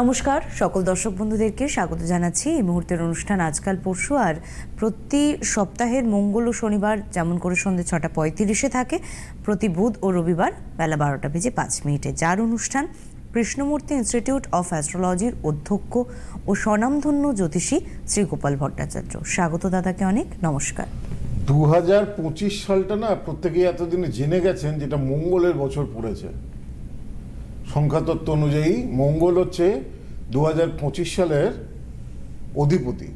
নমস্কার। সকল দর্শক বন্ধুদেরকে স্বাগত জানাচ্ছি। এই মুহূর্তের অনুষ্ঠান আজকাল পরশু আর প্রতি সপ্তাহের মঙ্গল ও শনিবার যেমন করে সন্ধ্যে ছটা পঁয়ত্রিশে থাকে, প্রতি বুধ ও রবিবার বেলা বারোটা বেজে পাঁচ মিনিটে। যার অনুষ্ঠান কৃষ্ণমূর্তি ইনস্টিটিউট অফ অ্যাস্ট্রোলজির অধ্যক্ষ ও স্বনামধন্য জ্যোতিষী শ্রী গোপাল ভট্টাচার্য। স্বাগত দাদাকে অনেক। নমস্কার। দু হাজার পঁচিশ সালটা না প্রত্যেকেই এতদিনে জেনে গেছেন যেটা মঙ্গলের বছর পড়েছে। সংখ্যাতত্ত্ব অনুযায়ী মঙ্গল হচ্ছে দু হাজার পঁচিশ সালের অধিপতি।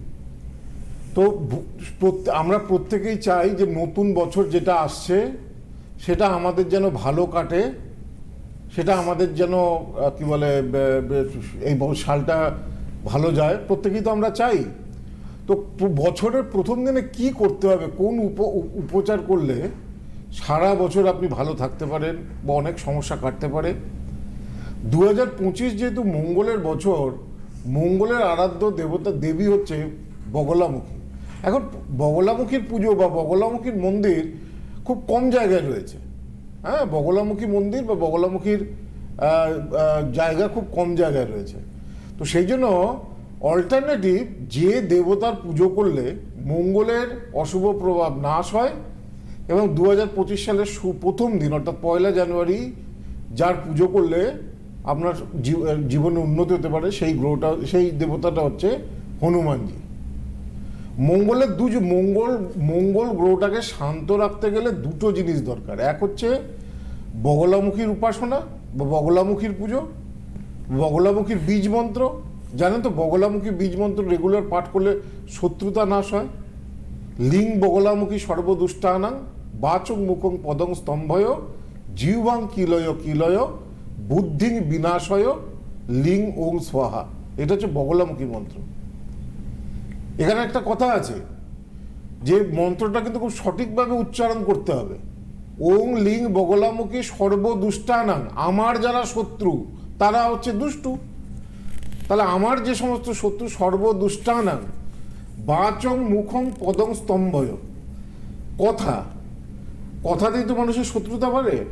তো আমরা প্রত্যেকেই চাই যে নতুন বছর যেটা আসছে, সেটা আমাদের যেন ভালো কাটে, সেটা আমাদের যেন কি বলে এই সালটা ভালো যায়। প্রত্যেকেই তো আমরা চাই। তো বছরের প্রথম দিনে কি করতে হবে, কোন উপ উপ- উপচার করলে সারা বছর আপনি ভালো থাকতে পারেন বা অনেক সমস্যা কাটতে পারে দু হাজার পঁচিশ যেহেতু মঙ্গলের বছর, মঙ্গলের আরাধ্য দেবতা দেবী হচ্ছে বগলামুখী। এখন বগলামুখীর পুজো বা বগলামুখীর মন্দির খুব কম জায়গায় রয়েছে। হ্যাঁ বগলামুখী মন্দির বা বগলামুখীর জায়গা খুব কম জায়গায় রয়েছে। তো সেই জন্য অল্টারনেটিভ যে দেবতার পুজো করলে মঙ্গলের অশুভ প্রভাব নাশ হয় এবং দু হাজার পঁচিশ সালের প্রথম দিন, অর্থাৎ পয়লা জানুয়ারি, যার পুজো করলে আপনার জীবনে উন্নতি হতে পারে, সেই গ্রহটা, সেই দেবতাটা হচ্ছে হনুমানজি। মঙ্গলের দু মঙ্গল মঙ্গল গ্রহটাকে শান্ত রাখতে গেলে দুটো জিনিস দরকার। এক হচ্ছে বগলামুখীর উপাসনা বা বগলামুখীর পুজো, বগলামুখীর বীজ মন্ত্র। জানেন তো, বগলামুখী বীজ মন্ত্র রেগুলার পাঠ করলে শত্রুতা নাশ হয়। লিং বগলামুখী সর্বদুষ্টানাং, বাচং মুখং পদং স্তম্ভয় জিহ্বাং কিলয় কিলয় বুদ্ধিং বিনাশয় লিং ওং স্বাহা। এটা হচ্ছে বগলামুখী মন্ত্র। এখানে একটা কথা আছে যে মন্ত্রটা কিন্তু খুব সঠিকভাবে উচ্চারণ করতে হবে। ওং লিং বগলামুখী সর্বদুষ্টানাং, আমার যারা শত্রু, তারা হচ্ছে দুষ্টু। তাহলে আমার যে সমস্ত শত্রু সর্বদুষ্টানাং, বাচং মুখং পদং স্তম্ভয়। কথা। কথাতেই তো মানুষের শত্রুতা বাড়ে।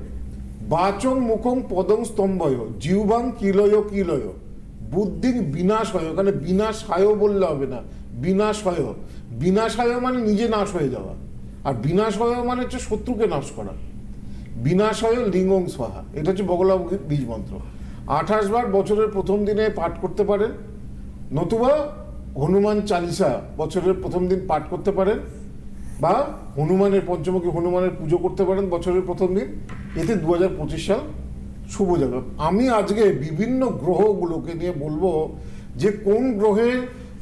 বাচং মুখং, পদং, স্তম্ভয়, জিহ্বাং, কিলয় কিলয়। বুদ্ধি বিনাশ হয় ওখানে বিনাশায় বললে হবে না, বিনাশয়। বিনাশায় মানে নিজে নাশ হয়ে যাওয়া, আর বিনাশয় মানে হচ্ছে শত্রুকে নাশ করা। বিনাশয় লিঙ্গং স্বাহা, এটা হচ্ছে বগলামুখী বীজ মন্ত্র। আঠাশ বার বছরের প্রথম দিনে পাঠ করতে পারেন, নতুবা হনুমান চালিসা বছরের প্রথম দিন পাঠ করতে পারেন। বা হনুমানের পঞ্চমুখী হনুমানের পুজো করতে পারেন বছরের প্রথম দিন। এতে দু হাজার পঁচিশ সাল শুভ যাবে। আমি আজকে বিভিন্ন গ্রহগুলোকে নিয়ে বলব যে কোন গ্রহের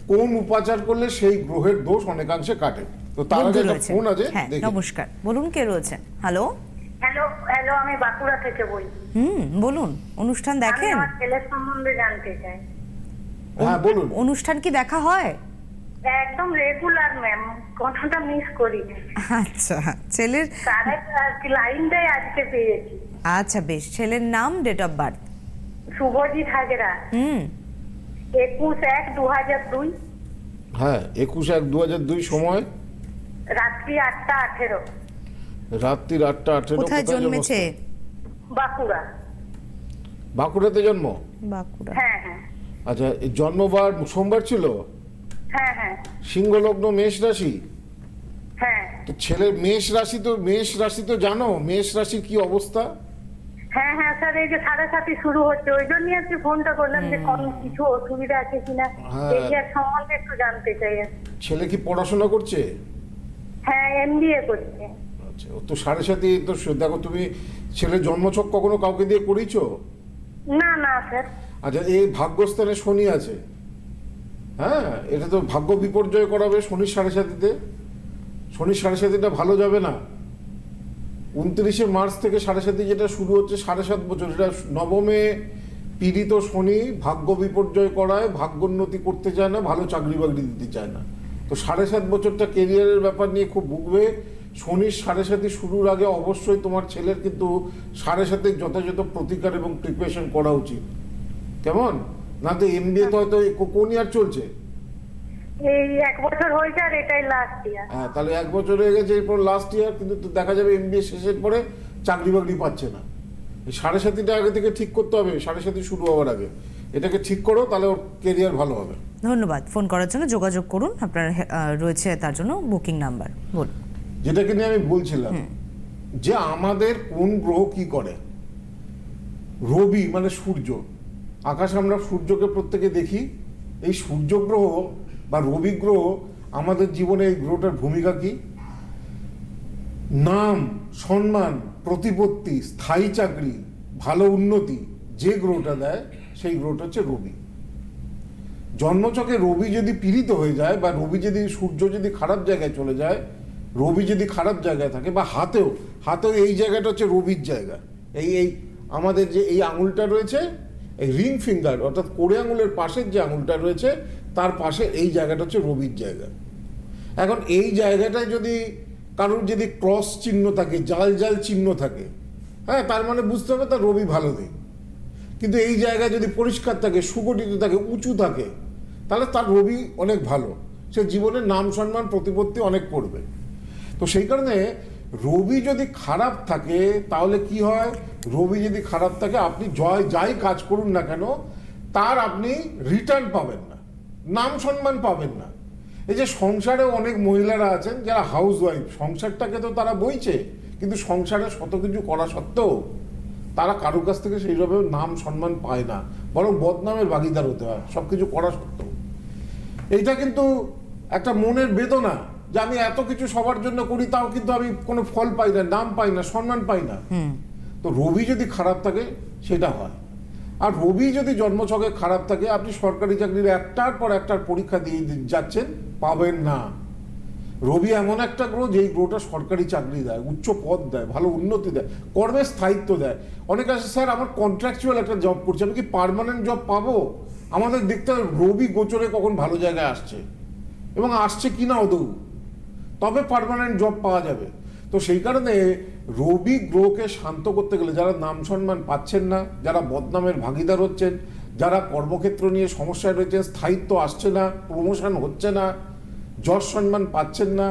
কোন উপাচার করলে সেই গ্রহের দোষ অনেকাংশে কাটে। তো তার আগে ফোন আছে হ্যাঁ নমস্কার। বলুন কে রয়েছে হ্যালো হ্যালো হ্যালো আমি বাঁকুড়া থেকে বলছি। হুম বলুন। অনুষ্ঠান আমি দেখেন। আমার ছেলের সম্বন্ধে জানতে চাই। হ্যাঁ বলুন। অনুষ্ঠান কি দেখা হয়? একদম রেগুলার ম্যাম কথাটা মিস করি। আচ্ছা ছেলের লাইনটাই আজকে পেয়েছি। আচ্ছা বেশ। ছেলের নাম date of birth Shubhajit Hazra. হুম। একুশ এক দু হাজার দুই। হ্যাঁ একুশ এক দু হাজার দুই সময়? রাত্রি আটটা আঠেরো। রাত্রির আটটা আঠেরো কোথায় জন্মেছে? বাঁকুড়া। বাঁকুড়াতে জন্ম? বাঁকুড়া। হ্যাঁ হ্যাঁ। আচ্ছা জন্মবার সোমবার ছিল? হ্যাঁ হ্যাঁ। সিংহলগ্ন মেষ রাশি? হ্যাঁ। তো ছেলের মেষ রাশি তো মেষ রাশি তো জানো মেষ রাশির কি অবস্থা? হ্যাঁ হ্যাঁ স্যার এই যে সাড়ে সাথে শুরু হচ্ছে ওই জন্যই আজকে ফোনটা করলাম যে কোন কিছু অসুবিধা আছে কিনা। এই সম্বন্ধে একটু জানতে চাই ছেলে কি পড়াশোনা করছে? হ্যাঁ এমবিএ করছে। আচ্ছা তো সাড়ে সাথে তো দেখো তুমি ছেলের জন্মছক কখনো কাউকে দিয়ে করিয়েছো? না না স্যার। আচ্ছা এই ভাগ্যস্থানে শনি আছে। হ্যাঁ এটা তো ভাগ্য বিপর্যয় করাবে শনির সাড়ে সাতিতে। শনির সাড়ে সাতিটা ভালো যাবে না। উনত্রিশে মার্চ থেকে সাড়ে সাতি যেটা শুরু হচ্ছে, সাড়ে সাত বছর। এটা নবমে পীড়িত শনি ভাগ্য বিপর্যয় করায় ভাগ্যোন্নতি করতে চায় না, ভালো চাকরি বাকরি দিতে চায় না। তো সাড়ে সাত বছরটা কেরিয়ারের ব্যাপার নিয়ে খুব ভুগবে। শনির সাড়ে সাথে শুরুর আগে অবশ্যই তোমার ছেলের কিন্তু সাড়ে সাথে যথাযথ প্রতিকার এবং প্রিপারেশন করা উচিত। কেমন? না তো এমবিএ তো হয়তো কোন ইয়ার চলছে? এই এক বছর হয়েছে আর এটাই লাস্ট ইয়ার হ্যাঁ তাহলে এক বছর হয়ে গেছে এরপর লাস্ট ইয়ার কিন্তু দেখা যাবে এমবিএ শেষের পরে চাকরি বাকরি পাচ্ছে না। এই সাড়ে সাতিটা আগে থেকে ঠিক করতে হবে সাড়ে সাতি শুরু হওয়ার আগে। এটাকে ঠিক করো তাহলে ওর কেরিয়ার ভালো হবে। ধন্যবাদ। ফোন করার জন্য যোগাযোগ করুন আপনার রয়েছে তার জন্য বুকিং নাম্বার বলুন। যেটাকে নিয়ে আমি বলছিলাম যে আমাদের কোন গ্রহ কি করে? রবি মানে সূর্য। আকাশে আমরা সূর্যকে প্রত্যেকে দেখি। এই সূর্য গ্রহ বা রবি গ্রহ আমাদের জীবনে এই গ্রহটার ভূমিকা কি? নাম, সম্মান, প্রতিপত্তি, স্থায়ী চাকরি, ভালো উন্নতি, যে গ্রহটা দেয় সেই গ্রহটা হচ্ছে রবি। জন্মচকে রবি যদি পীড়িত হয়ে যায় বা রবি যদি, সূর্য যদি খারাপ জায়গায় চলে যায়, রবি যদি খারাপ জায়গায় থাকে বা হাতেও হাতেও এই জায়গাটা হচ্ছে রবির জায়গা। এই এই আমাদের যে, এই আঙুলটা রয়েছে এই রিং ফিঙ্গার অর্থাৎ কোড়ে আঙুলের পাশের যে আঙুলটা রয়েছে, তার পাশে এই জায়গাটা হচ্ছে রবির জায়গা। এখন এই জায়গাটায় যদি কারোর যদি ক্রস চিহ্ন থাকে, জাল জাল চিহ্ন থাকে হ্যাঁ তার মানে বুঝতে হবে তার রবি ভালো নেই। কিন্তু এই জায়গায় যদি পরিষ্কার থাকে, সুগঠিত থাকে, উঁচু থাকে, তাহলে তার রবি অনেক ভালো। সে জীবনের নাম সম্মান প্রতিপত্তি অনেক করবে। তো সেই কারণে রবি যদি খারাপ থাকে, তাহলে কি হয়? রবি যদি খারাপ থাকে, আপনি জয়, যাই কাজ করুন না কেন, তার আপনি রিটার্ন পাবেন না, নাম সম্মান পাবেন না। এই যে সংসারে অনেক মহিলারা আছেন, যারা হাউস ওয়াইফ সংসারটাকে তো তারা বইছে, কিন্তু সংসারে শত কিছু করা সত্ত্বেও তারা কারোর কাছ থেকে সেইভাবে নাম সম্মান পায় না, বরং বদনামের ভাগিদার হতে হয় সব কিছু করা সত্ত্বেও। এইটা কিন্তু একটা মনের বেদনা। যে আমি এত কিছু সবার জন্য করি তাও কিন্তু আমি কোনো ফল পাই না নাম পাই না সম্মান পাই না। তো রবি যদি খারাপ থাকে সেটা হয়। আর রবি যদি জন্মছকে খারাপ থাকে আপনি সরকারি চাকরির একটার পর একটার পরীক্ষা দিয়ে যাচ্ছেন পাবেন না। রবি এমন একটা গ্রহ যেই গ্রহটা সরকারি চাকরি দেয় উচ্চ পদ দেয় ভালো উন্নতি দেয় কর্মের স্থায়িত্ব দেয়। অনেক আছে স্যার আমার কন্ট্রাকচুয়াল একটা জব করছে আমি কি পার্মানেন্ট জব পাবো? আমাদের দেখতে রবি গোচরে কখন ভালো জায়গায় আসছে। এবং আসছে কিনা আদৌ তবে পার্মানেন্ট জব পাওয়া যাবে। তো সেই কারণে রবি গ্রহকে শান্ত করতে গেলে যারা নাম সম্মান পাচ্ছেন না, যারা বদনামের ভাগিদার হচ্ছেন, যারা কর্মক্ষেত্র নিয়ে সমস্যায় রয়েছেন, স্থায়িত্ব আসছে না প্রমোশন হচ্ছে না, যশ সম্মান পাচ্ছেন না,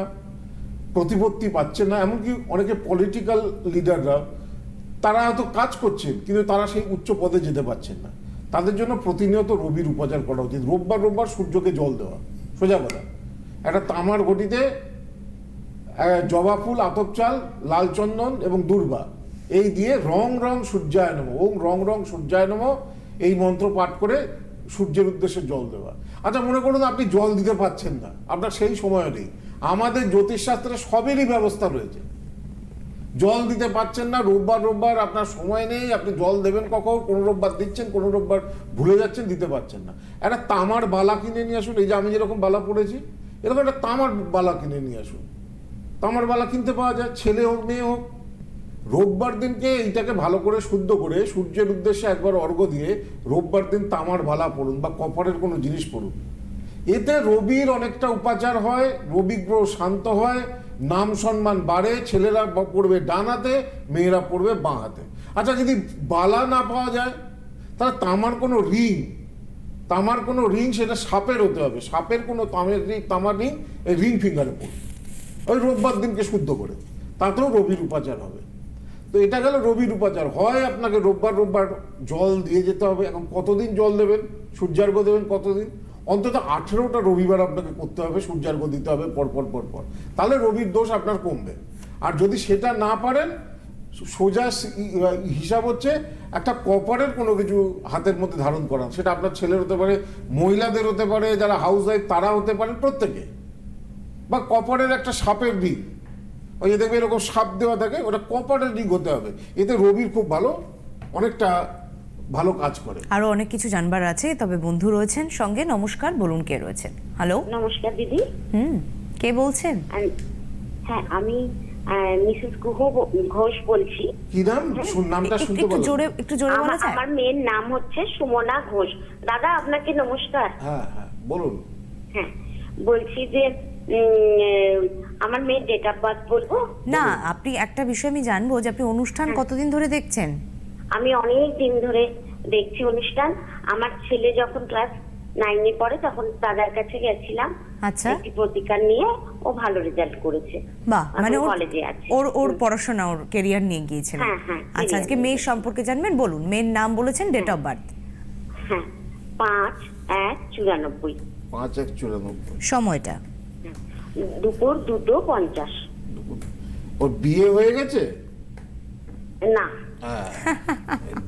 প্রতিপত্তি পাচ্ছেন না, এমনকি অনেকে পলিটিক্যাল লিডাররা তারা হয়তো কাজ করছেন, কিন্তু তারা সেই উচ্চ পদে যেতে পারছেন না। তাদের জন্য প্রতিনিয়ত রবির উপাচার করা উচিত। রোববার রোববার সূর্যকে জল দেওয়া, সোজা কথা। একটা তামার ঘটিতে জবা ফুল, আতপ চাল, লাল চন্দন এবং দুর্বা। এই দিয়ে রং রং সূর্যায় নম। ওম রং রং সূর্যায় নম। এই মন্ত্র পাঠ করে সূর্যের উদ্দেশ্যে জল দেওয়া। আচ্ছা মনে করুন আপনি জল দিতে পারছেন না। আপনার সেই সময় নেই। আমাদের জ্যোতিষশাস্ত্রে সবেরই ব্যবস্থা রয়েছে। জল দিতে পারছেন না, রোববার রোববার আপনার সময় নেই, আপনি জল দেবেন কখন, কোনো রোববার দিচ্ছেন, কোনো রোববার ভুলে যাচ্ছেন, দিতে পারছেন না। একটা তামার বালা কিনে নিয়ে আসুন, এই যে আমি যেরকম বালা পড়েছি, এরকম একটা তামার বালা কিনে নিয়ে আসুন। তামার বালা কিনতে পাওয়া যায়, ছেলে হোক, মেয়ে হোক। রোববার দিনকে এইটাকে ভালো করে শুদ্ধ করে, সূর্যের উদ্দেশ্যে একবার অর্ঘ্য দিয়ে রোববার দিন তামার বালা পড়ুন বা কপারের কোনো জিনিস পড়ুন। এতে রবির অনেকটা উপাচার হয়, রবি গ্রহ শান্ত হয়, নাম সম্মান বাড়ে, ছেলেরা পড়বে ডান হাতে, মেয়েরা পড়বে বাঁ হাতে। আচ্ছা যদি বালা না পাওয়া যায়, তাহলে তামার কোনো রিং তামার কোনো রিং সেটা সাপের হতে হবে। সাপের কোনো তামের রিং তামার রিং এই রিং ফিঙ্গারে পড়বে ওই রোববার দিনকে শুদ্ধ করে। তাতেও রবির উপাচার হবে। তো এটা গেল রবির উপাচার। হয় আপনাকে রোববার রোববার জল দিয়ে যেতে হবে। এখন কতদিন জল দেবেন? সূর্যার্ঘ দেবেন কতদিন? অন্তত আঠেরোটা রবিবার আপনাকে করতে হবে সূর্যার্ঘ দিতে হবে, পরপর পরপর। তাহলে রবির দোষ আপনার কমবে। আর যদি সেটা না পারেন, সোজা হিসাব হচ্ছে একটা কপারের কোনো কিছু হাতের মধ্যে ধারণ করা। সেটা আপনার ছেলের হতে পারে, মহিলাদের হতে পারে, যারা হাউস ওয়াইফ তারা হতে পারেন প্রত্যেকে। বা কপারের একটা সাপের দিক ওই যে দেখবে এরকম সাপ দেওয়া থাকে ওটা কপারের দিক হতে হবে। এতে রবির খুব ভালো অনেকটা ভালো কাজ করে। আরও অনেক কিছু জানবার আছে তবে বন্ধু রয়েছেন সঙ্গে নমস্কার বলুন কে রয়েছেন? হ্যালো নমস্কার দিদি। হুম কে বলছেন? হ্যাঁ আমি মিসেস গুহ ঘোষ বলছি। কি নাম? শুন নামটা একটু- শুনতে একটু জোরে একটু জোরে বলা যায়? আমার মেয়ের নাম হচ্ছে সুমনা ঘোষ। দাদা আপনাকে নমস্কার। হ্যাঁ হ্যাঁ বলুন। হ্যাঁ বলছি যে আমার মেয়ের ডেট অফ বার্থ বলব? না আপনি একটা বিষয় আমি জানব যে আপনি অনুষ্ঠান কতদিন ধরে দেখছেন? আমি অনেক দিন ধরে দেখছি অনুষ্ঠান। আমার ছেলে যখন ক্লাস নাইনে পড়ে তখন দাদার কাছে গেছিলাম। আচ্ছা। একটি প্রতিকার নিয়ে ও ভালো রেজাল্ট করেছে। বাহ মানে ওর কলেজে আছে। ওর ওর পড়াশোনা ওর কেরিয়ার নিয়ে গিয়েছিলেন হ্যাঁ, হ্যাঁ, আচ্ছা আজকে মেয়ের সম্পর্কে জানবেন? বলুন মেয়ের নাম বলেছেন ডেট অফ বার্থ হ্যাঁ পাঁচ এক চুরানব্বই। পাঁচ এক চুরানব্বই। সময়টা? দুপুর দুটো পঞ্চাশ। ওর বিয়ে হয়ে গেছে? না। হ্যাঁ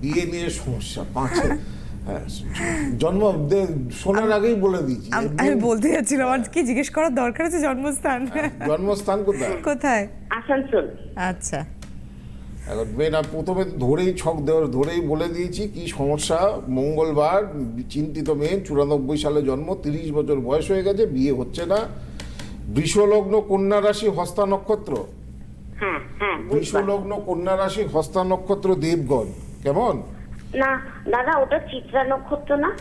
বিয়ে নিয়ে সমস্যা পাঁচে। হ্যাঁ জন্ম শোনার আগেই বলে দিয়েছি। আমি বলতে যাচ্ছিলাম আর কি জিজ্ঞেস করার দরকার আছে? জন্মস্থান। জন্মস্থান কোথায়? কোথায়? আসানসোল। আচ্ছা। এখন মেয়েরা প্রথমে ধরেই ছক দেওয়ার ধরেই বলে দিয়েছি কি সমস্যা? মঙ্গলবার চিন্তিত মেয়ে চুরানব্বই সালে জন্ম তিরিশ বছর বয়স হয়ে গেছে বিয়ে হচ্ছে না। বৃষলগ্ন কন্যা রাশি হস্তা নক্ষত্র? বৃষলগ্ন কন্যা রাশি হস্তা নক্ষত্র দেবগণ কেমন? না দাদা ওটা চিত্রা নক্ষত্র না?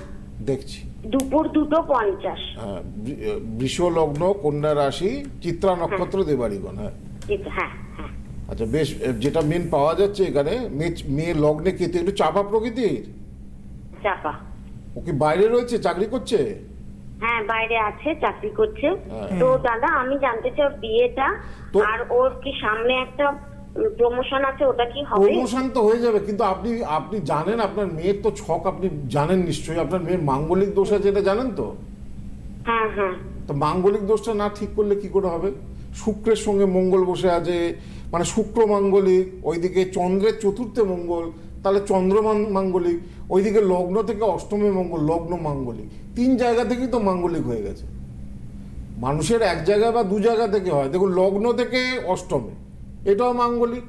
দেখছি। দুপুর দুটো পঞ্চাশ। হ্যাঁ বৃষলগ্ন কন্যা রাশি চিত্রা নক্ষত্র দেবাড়িগণ হ্যাঁ। হ্যাঁ হ্যাঁ। আচ্ছা বেশ যেটা মেন পাওয়া যাচ্ছে এখানে মেয়ে- মেয়ে লগ্নে কেতু একটু চাপা প্রকৃতির? চাপা। ও কি বাইরে রয়েছে চাকরি করছে? হ্যাঁ বাইরে আছে চাকরি করছে। হ্যাঁ। তো দাদা আমি জানতে চাই বিয়েটা আর ওর কি সামনে একটা প্রমোশন আছে ওটা কি হবে? প্রমোশন তো হয়ে যাবে কিন্তু আপনি আপনি জানেন আপনার মেয়ের তো ছক আপনি জানেন নিশ্চয়ই। আপনার মেয়ের মাঙ্গলিক দোষ আছে এটা জানেন তো? হ্যাঁ হ্যাঁ। তো মাঙ্গলিক দোষটা না ঠিক করলে কি করে হবে? শুক্রের সঙ্গে মঙ্গল বসে আছে মানে শুক্র মাঙ্গলিক ওইদিকে চন্দ্রের চতুর্থে মঙ্গল তাহলে চন্দ্র মাঙ্গলিক, ওইদিকে লগ্ন থেকে অষ্টমে মঙ্গল, লগ্ন মাঙ্গলিক। তিন জায়গা থেকেই তো মাঙ্গলিক হয়ে গেছে। মানুষের এক জায়গা বা দু জায়গা থেকে হয়। দেখুন, লগ্ন থেকে অষ্টমে, এটাও মাঙ্গলিক।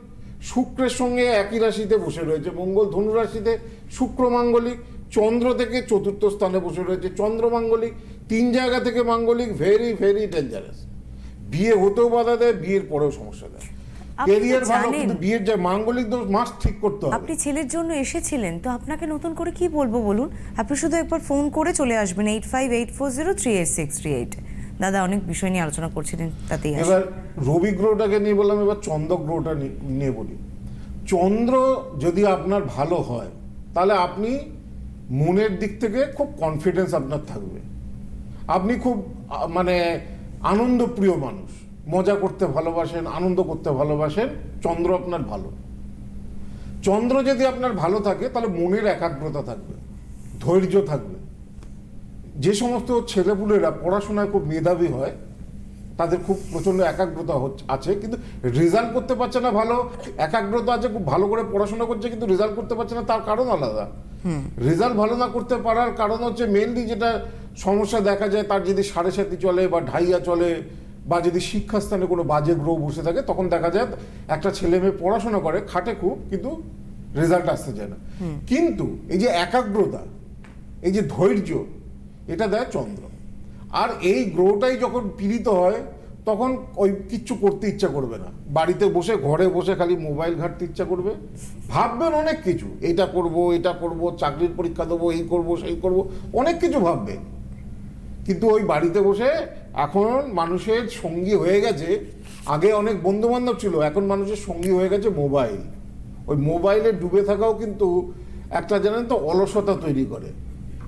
শুক্রের সঙ্গে একই রাশিতে বসে রয়েছে। মঙ্গল ধনু রাশিতে শুক্র মাঙ্গলিক, চন্দ্র থেকে চতুর্থ স্থানে বসে রয়েছে। চন্দ্র মাঙ্গলিক, তিন জায়গা থেকে মাঙ্গলিক ভেরি ভেরি ডেঞ্জারাস বিয়ে হতেও বাধা দেয়, বিয়ের পরেও সমস্যা দেয়। ভালো কিন্তু বিয়ের যে মাঙ্গলিক দোষ মাস ঠিক করতে হবে। আপনি ছেলের জন্য এসেছিলেন তো আপনাকে নতুন করে কি বলব বলুন? আপনি শুধু একবার ফোন করে চলে আসবেন eight five eight four zero three eight six three eight দাদা অনেক বিষয় নিয়ে আলোচনা করছিলেন তাতেই এবার রবি গ্রহটাকে নিয়ে বললাম এবার চন্দ্র গ্রহটা নিয়ে বলি। চন্দ্র যদি আপনার ভালো হয় তাহলে আপনি মনের দিক থেকে খুব কনফিডেন্স আপনার থাকবে। আপনি খুব মানে আনন্দপ্রিয় মানুষ। মজা করতে ভালোবাসেন আনন্দ করতে ভালোবাসেন চন্দ্র আপনার ভালো। চন্দ্র যদি আপনার ভালো থাকে তাহলে মনের একাগ্রতা থাকবে ধৈর্য থাকবে। যে সমস্ত ছেলেপুলেরা পড়াশোনায় খুব মেধাবী হয় তাদের খুব প্রচণ্ড একাগ্রতা হচ্ছে আছে কিন্তু রেজাল্ট করতে পারছে না ভালো একাগ্রতা আছে খুব ভালো করে পড়াশোনা করছে কিন্তু রেজাল্ট করতে পারছে না তার কারণ আলাদা। রেজাল্ট ভালো না করতে পারার কারণ হচ্ছে মেনলি যেটা সমস্যা দেখা যায় তার যদি সাড়ে সাতি চলে বা ঢাইয়া চলে বা যদি শিক্ষাস্থানে কোনো বাজে গ্রহ বসে থাকে তখন দেখা যায় একটা ছেলে মেয়ে পড়াশোনা করে খাটে খুব কিন্তু রেজাল্ট আসতে চায় না। কিন্তু এই যে একাগ্রতা এই যে ধৈর্য এটা দেয় চন্দ্র। আর এই গ্রহটাই যখন পীড়িত হয় তখন ওই কিচ্ছু করতে ইচ্ছা করবে না। বাড়িতে বসে ঘরে বসে খালি মোবাইল ঘাঁটতে ইচ্ছা করবে। ভাববেন অনেক কিছু। এটা করব এটা করব চাকরির পরীক্ষা দেবো এই করব সেই করব অনেক কিছু ভাববে। কিন্তু ওই বাড়িতে বসে এখন মানুষের সঙ্গী হয়ে গেছে। আগে অনেক বন্ধু বান্ধব ছিল, এখন মানুষের সঙ্গী হয়ে গেছে মোবাইল। ওই মোবাইলে ডুবে থাকাও কিন্তু একটা জানেন তো অলসতা তৈরি করে।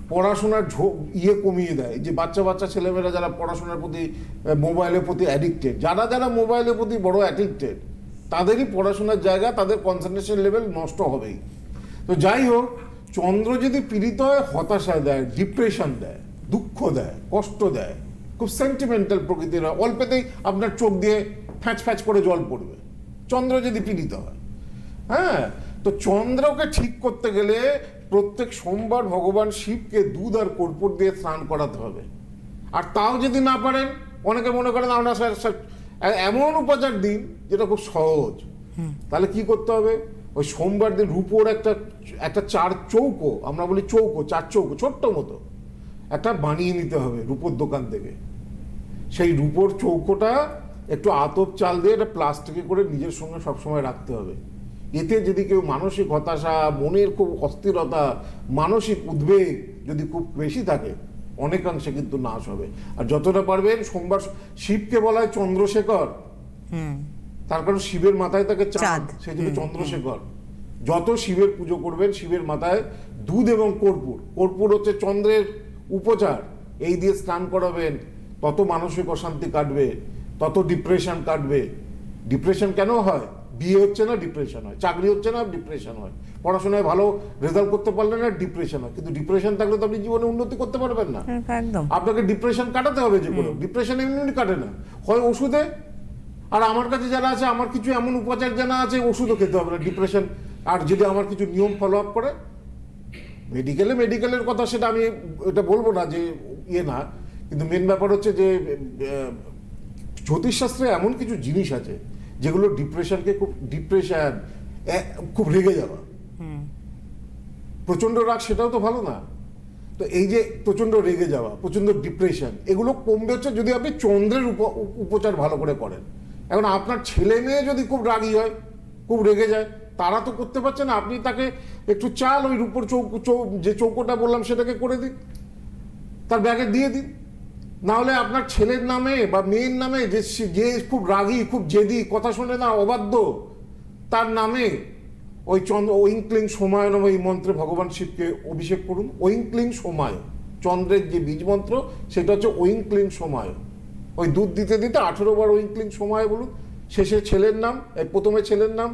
পড়াশোনার ঝোঁক ইয়ে কমিয়ে দেয়। যে বাচ্চা বাচ্চা ছেলেমেয়েরা যারা পড়াশোনার প্রতি মোবাইলের প্রতি অ্যাডিক্টেড যারা যারা মোবাইলের প্রতি বড় অ্যাডিক্টেড তাদেরই পড়াশোনার জায়গা, তাদের কনসেন্ট্রেশন লেভেল নষ্ট হবেই। তো যাই হোক, চন্দ্র যদি পীড়িত হয়, হতাশা দেয় ডিপ্রেশন দেয়, দুঃখ দেয়, কষ্ট দেয় খুব সেন্টিমেন্টাল প্রকৃতির হয়। অল্পেতেই আপনার চোখ দিয়ে ফ্যাঁচ ফ্যাঁচ করে জল পড়বে। চন্দ্র যদি পীড়িত হয়। হ্যাঁ? তো চন্দ্রকে ঠিক করতে গেলে প্রত্যেক সোমবার ভগবান শিবকে দুধ আর কর্পূর দিয়ে স্নান করাতে হবে। আর তাও যদি না পারেন অনেকে মনে করেন আমরা স্যার স্যার, এমন উপাচার দিন যেটা খুব সহজ। তাহলে কি করতে হবে? ওই সোমবার দিন রূপোর একটা একটা চার চৌকো আমরা বলি চৌকো চার চৌকো ছোট্ট মতো। একটা বানিয়ে নিতে হবে রূপোর দোকান থেকে। সেই রূপোর চৌকোটা একটু আতপ চাল দিয়ে একটা প্লাস্টিকে করে নিজের সঙ্গে সবসময় রাখতে হবে। এতে যদি কেউ মানসিক হতাশা মনের খুব অস্থিরতা মানসিক উদ্বেগ যদি খুব বেশি থাকে অনেকাংশে কিন্তু নাশ হবে। আর যতটা পারবেন সোমবার শিবকে বলা হয় চন্দ্রশেখর। তার কারণ শিবের মাথায় তাকে চাঁদ চাঁদ। সেই জন্য চন্দ্রশেখর। যত শিবের পুজো করবেন শিবের মাথায় দুধ এবং কর্পূর। কর্পূর হচ্ছে চন্দ্রের উপচার। এই দিয়ে স্নান করাবেন তত মানসিক অশান্তি কাটবে তত ডিপ্রেশন কাটবে। ডিপ্রেশন কেন হয়? বিয়ে হচ্ছে না ডিপ্রেশন হয়। চাকরি হচ্ছে না ডিপ্রেশন হয়। পড়াশোনায় ভালো রেজাল্ট করতে পারলে না ডিপ্রেশন হয়। কিন্তু ডিপ্রেশন থাকলে তো আপনি জীবনে উন্নতি করতে পারবেন না। আপনাকে ডিপ্রেশন কাটাতে হবে যে কোনো। ডিপ্রেশন এমনি এমনি কাটে না। হয় ওষুধে আর আমার কাছে যারা আছে আমার কিছু এমন উপচার জানা আছে ওষুধও খেতে হবে না। ডিপ্রেশন আর যদি আমার কিছু নিয়ম ফলো আপ করে মেডিকেলে মেডিকেলের কথা সেটা আমি এটা বলব না যে ইয়ে না কিন্তু মেন ব্যাপার হচ্ছে যে জ্যোতিষশাস্ত্রে এমন কিছু জিনিস আছে যেগুলো ডিপ্রেশনকে খুব ডিপ্রেশন খুব রেগে যাওয়া। প্রচণ্ড রাগ সেটাও তো ভালো না। তো এই যে প্রচণ্ড রেগে যাওয়া প্রচণ্ড ডিপ্রেশন এগুলো কমবে হচ্ছে যদি আপনি চন্দ্রের উপ- উপচার ভালো করে করেন। এখন আপনার ছেলে মেয়ে যদি খুব রাগী হয় খুব রেগে যায় তারা তো করতে পারছে না, আপনি তাকে একটু চাল ওই রূপর চৌকো যে চৌকোটা বললাম সেটাকে করে দিন, তার ব্যাগে দিয়ে দিন। না হলে আপনার ছেলের নামে বা মেয়ের নামে যে যে খুব রাগী, খুব জেদি, কথা শোনে না, অবাধ্য, তার নামে ওই চন্দ্র ঐঙ্কলিং সময় নামে এই মন্ত্রে ভগবান শিবকে অভিষেক করুন। ঐঙ্কলিং সময়, চন্দ্রের যে বীজ মন্ত্র, সেটা হচ্ছে ঐঙ্কলিং সময়। ওই দুধ দিতে দিতে আঠেরো বার ঐঙ্কলিং সময় বলুন। শেষে ছেলের নাম, এই প্রথমে ছেলের নাম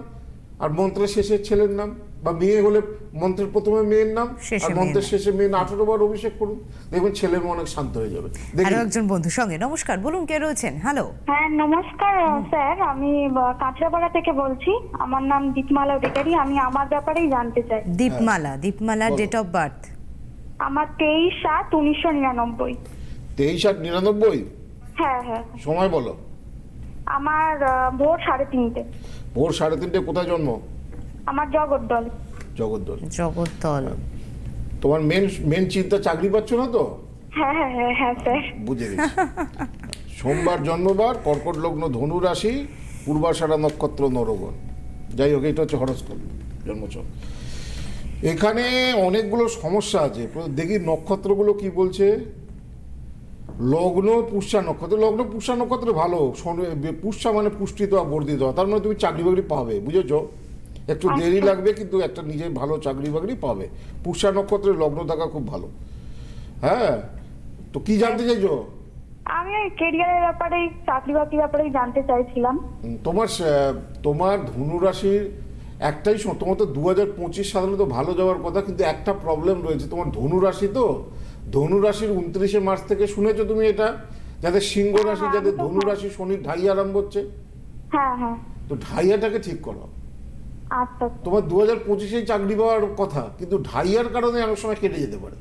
আর মন্ত্রের শেষে ছেলের নাম বা মেয়ে হলে মন্ত্রের প্রথমে মেয়ের নাম শেষে আর মন্ত্রের শেষে মেয়ে আঠেরো বার অভিষেক করুন দেখবেন ছেলের মন অনেক শান্ত হয়ে যাবে। আরও একজন বন্ধু সঙ্গে নমস্কার বলুন কে রয়েছেন? হ্যালো। হ্যাঁ নমস্কার স্যার আমি কাঁচরাপাড়া থেকে বলছি। আমার নাম দীপমালা অধিকারী আমি আমার ব্যাপারেই জানতে চাই। Dipmala Dipmala date of birth আমার তেইশ সাত উনিশশো নিরানব্বই। তেইশ আর নিরানব্বই? হ্যাঁ হ্যাঁ। সময় বলো। আমার ভোর সাড়ে তিনটে। ভোর সাড়ে তিনটে কোথায় জন্ম? আমার জগদ্দল। জগদ্দল। জগত্তল তোমার মেন মেন চিন্তা চাকরি পাচ্ছ না তো? হ্যাঁ হ্যাঁ হ্যাঁ হ্যাঁ স্যার। বুঝে গেছি। সোমবার জন্মবার কর্কট লগ্ন ধনু রাশি পূর্বাষাঢ়া নক্ষত্র নরগণ। যাই হোক এটা হচ্ছে হরস্কোপ জন্মচক। এখানে অনেকগুলো সমস্যা আছে। দেখি নক্ষত্রগুলো কি বলছে? লগ্ন পুষ্যা নক্ষত্র। লগ্ন পুষ্যা নক্ষত্র ভালো। পুষ্যা মানে পুষ্টিত বা বর্ধিত তার মানে তুমি চাকরি বাকরি পাবে বুঝেছ? একটু দেরি লাগবে কিন্তু একটা নিজে ভালো চাকরি বাকরি পাবে। পুষ্যা নক্ষত্রের লগ্ন থাকা খুব ভালো। হ্যাঁ? তো কি জানতে চাইছো? আমি ওই কেরিয়ারের ব্যাপারেই চাকরি বাকরি ব্যাপারেই জানতে চাইছিলাম। তোমার তোমার ধনুরাশির একটাই স- তোমার তো দু হাজার পঁচিশ সাধারণত ভালো যাওয়ার কথা কিন্তু একটা প্রবলেম রয়েছে তোমার ধনুরাশি তো। ধনুরাশির উনত্রিশে মার্চ থেকে শুনেছো তুমি এটা? যাদের সিংহ রাশি হ্যাঁ, যাদের আমি তো ধনুরাশি শনির ঢাই আরম্ভ হচ্ছে। হ্যাঁ হ্যাঁ। তো ঢাইয়াটাকে ঠিক করো। আচ্ছা তোমার দু হাজার পঁচিশে চাকরি পাওয়ার কথা কিন্তু ঢাইয়ার কারণে অনেক সময় কেটে যেতে পারে।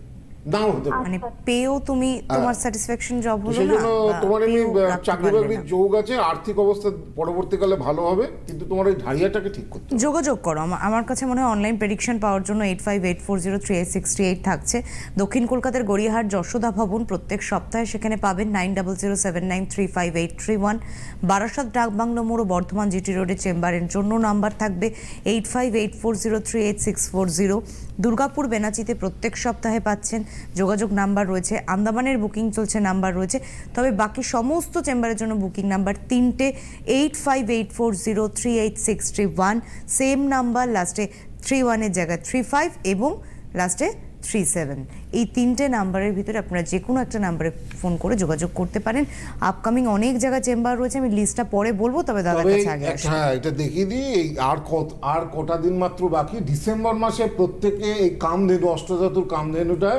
নাও হতে পারে মানে পেয়েও তুমি তোমার স্যাটিসফ্যাকশন জব হলো না? জন্য বা তোমার এমনি চাকরি না। যোগ আছে আর্থিক অবস্থা পরবর্তীকালে ভালো হবে কিন্তু তোমার ওই ঢাইয়াটাকে ঠিক করতে যোগাযোগ করো। আমার কাছে মনে হয় অনলাইন প্রেডিকশন পাওয়ার জন্য eight five eight four zero three eight sixty eight থাকছে। দক্ষিণ কলকাতার গড়িয়াহাট যশোদা ভবন প্রত্যেক সপ্তাহে সেখানে পাবেন nine double zero seven nine three five eight three one Barasat Dakbungalow মোড় ও বর্ধমান জিটি রোডের চেম্বারের জন্য নাম্বার থাকবে eight five eight four zero three eight six four zero Durgapur বেনাচিতে প্রত্যেক সপ্তাহে পাচ্ছেন যোগাযোগ নাম্বার রয়েছে আন্দামানের বুকিং চলছে নাম্বার রয়েছে তবে বাকি সমস্ত চেম্বারের জন্য বুকিং নাম্বার তিনটে eight five eight four zero three eight six three one same number লাস্টে থ্রি ওয়ানের জায়গায় থ্রি ফাইভ এবং লাস্টে থ্রি সেভেন এই তিনটে নাম্বারের ভিতরে আপনারা যে কোনো একটা নাম্বারে ফোন করে যোগাযোগ করতে পারেন। আপকামিং অনেক জায়গায় চেম্বার রয়েছে আমি লিস্টটা পরে বলব তবে দাদার তবে কাছে আগে হ্যাঁ এটা দেখিয়ে দিই এই আর কত আর কটা দিন মাত্র বাকি? ডিসেম্বর মাসে প্রত্যেকে এই কামধেনু অষ্টধাতুর কামধেনুটা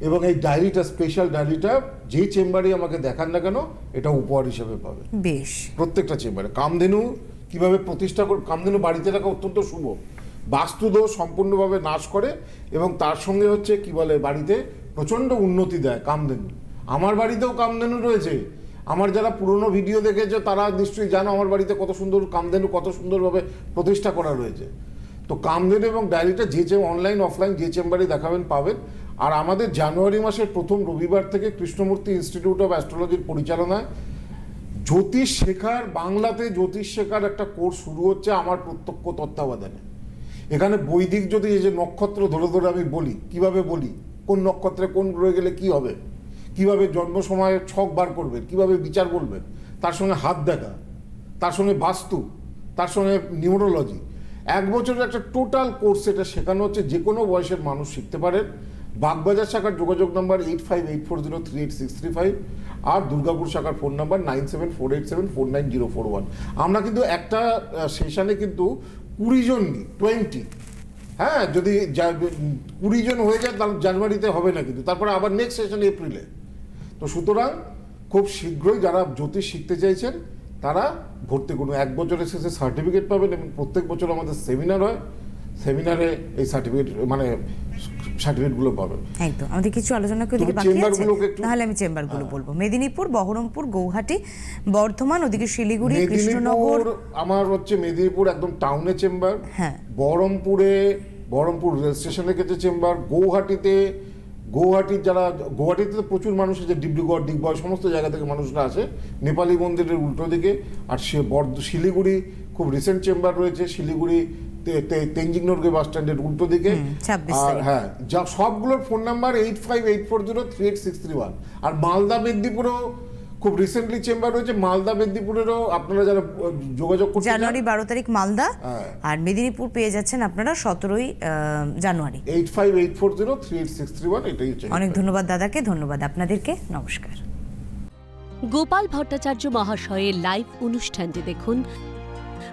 এবং এই ডায়েরিটা স্পেশাল ডায়েরিটা যে চেম্বারে আমাকে দেখান না কেন এটা উপহার হিসেবে পাবে। বেশ। প্রত্যেকটা চেম্বারে। কামধেনু কীভাবে প্রতিষ্ঠা করে কামধেনু বাড়িতে রাখা অত্যন্ত শুভ। বাস্তুদোষ সম্পূর্ণভাবে নাশ করে এবং তার সঙ্গে হচ্ছে কি বলে বাড়িতে প্রচণ্ড উন্নতি দেয় কামধেনু। আমার বাড়িতেও কামধেনু রয়েছে। আমার যারা পুরনো ভিডিও দেখেছে তারা নিশ্চয়ই জানো আমার বাড়িতে কত সুন্দর কামধেনু কত সুন্দরভাবে প্রতিষ্ঠা করা রয়েছে। তো কামধেনু এবং ডায়েরিটা যে যে অনলাইন অফলাইন যে চেম্বারে দেখাবেন পাবেন। আর আমাদের জানুয়ারি মাসের প্রথম রবিবার থেকে কৃষ্ণমূর্তি ইনস্টিটিউট অফ অ্যাস্ট্রোলজির পরিচালনায় জ্যোতিষ শেখার বাংলাতে জ্যোতিষ শেখার একটা কোর্স শুরু হচ্ছে আমার প্রত্যক্ষ তত্ত্বাবধানে। এখানে বৈদিক যদি এই যে নক্ষত্র ধরে ধরে আমি বলি, কীভাবে বলি, কোন নক্ষত্রে কোন গ্রহে গেলে কি হবে, কীভাবে জন্ম সময়ে ছক বার করবেন, কীভাবে বিচার বলবেন, তার সঙ্গে হাত দেখা, তার সঙ্গে বাস্তু, তার সঙ্গে নিউরোলজি। এক বছরের একটা টোটাল কোর্স এটা শেখানো হচ্ছে, যে কোনো বয়সের মানুষ শিখতে পারেন। বাগবাজার শাখার যোগাযোগ number eight five eight four zero three eight six three five আর দুর্গাপুর শাখার phone number nine seven four eight seven four nine zero four one. আমরা কিন্তু একটা সেশনে কিন্তু কুড়ি জন নিই টোয়েন্টি। হ্যাঁ যদি যা- কুড়ি জন হয়ে যায়, তাহলে জানুয়ারিতে হবে না কিন্তু। তারপরে আবার নেক্সট সেশন এপ্রিলে। তো সুতরাং খুব শীঘ্রই যারা জ্যোতিষ শিখতে চাইছেন, তারা ভর্তি করুন। এক বছরের শেষে সার্টিফিকেট পাবেন এবং প্রত্যেক বছর আমাদের সেমিনার হয়। সেমিনারে এই সার্টিফিকেট মানে সার্টিফিকেটগুলো পাবেন একদম আমাদের কিছু আলোচনা করে বাকি আছে তাহলে আমি চেম্বারগুলো বলব। মেদিনীপুর বহরমপুর গৌহাটি বর্ধমান ওদিকে শিলিগুড়ি কৃষ্ণনগর। আমার হচ্ছে মেদিনীপুর একদম টাউনে চেম্বার হ্যাঁ। বহরমপুরে বহরমপুর রেল স্টেশনে গেছে চেম্বার গৌহাটিতে গৌহাটির যারা গৌহাটিতে তো প্রচুর মানুষ আছে ডিব্রুগড় দিগবয় সমস্ত জায়গা থেকে মানুষরা আসে। নেপালি মন্দিরের উল্টো দিকে। আর সে বর্ধ শিলিগুড়ি খুব রিসেন্ট চেম্বার রয়েছে। শিলিগুড়ি তে- তে- তেনজিং নর্গে বাস স্ট্যান্ডের উল্টো দিকে। আর হ্যাঁ যা সবগুলোর phone number eight five eight four zero three eight six three one আর মালদা মেদিনীপুরেও খুব রিসেন্টলি চেম্বার রয়েছে। মালদা মেদিনীপুরেরও আপনারা যারা যোগাযোগ করতে জানুয়ারি বারো তারিখ মালদা। হ্যাঁ। আর মেদিনীপুর পেয়ে যাচ্ছেন আপনারা সতেরোই January. Eight five eight four zero three eight six three one এটাই হচ্ছে অনেক ধন্যবাদ দাদাকে ধন্যবাদ আপনাদেরকে নমস্কার। গোপাল ভট্টাচার্য মহাশয়ের লাইভ অনুষ্ঠানটি দেখুন